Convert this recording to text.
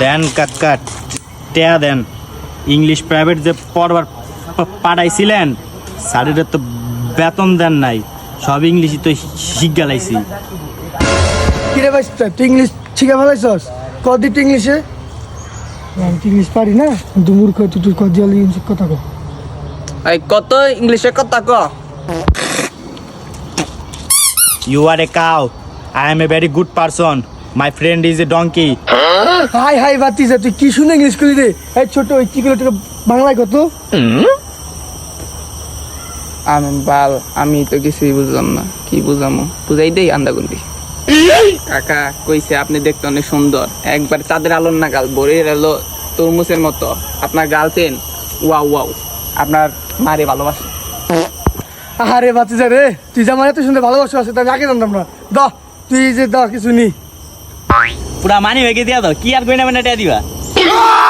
দেন কাকা টেয়া দেন। English private যে পড়বার পাঠাইছিলেন স্যারের তো বেতন দেন নাই। সব ইংলিশই তো শিখ গেলাইছি কিরে ভাই তুই ইংলিশ শিখে ফেলাইছস? কদি তুই ইংলিশে আমি তো ইংলিশ পারি না। কিন্তু মূর্খ তুই তুই কদি আলি ইংলিশ কথা কো। এই কত ইংলিশে কথা ক? You are a cow I am a very good person my friend is a donkey high হাই বাতি যা তুই কি শুনে ইংলিশ করলি রে? এই ছোট ওই কি বাংলায় কত? আমি বাল আমি তো কিছুই বুঝলাম না। কি বুঝামো? বুঝাই দেই আন্দাগুন্দি কাকা কইছে আপনি দেখতে অনেক সুন্দর। একবার চাঁদের আলোর না গাল বরের এলো তরমুজের মতো। আপনার গার্লফ্রেন্ড? Wow wow. আপনার মারে ভালোবাসে। আরে বাতি যা রে তুই যে আমার এত সুন্দর ভালোবাসা আছে তাই আগে জানতাম না। দ তুই যে দ কিছু নি। পুরা মানি হয়ে দিয়া দাও কি আর গয়না মানে টেয়া দিবা?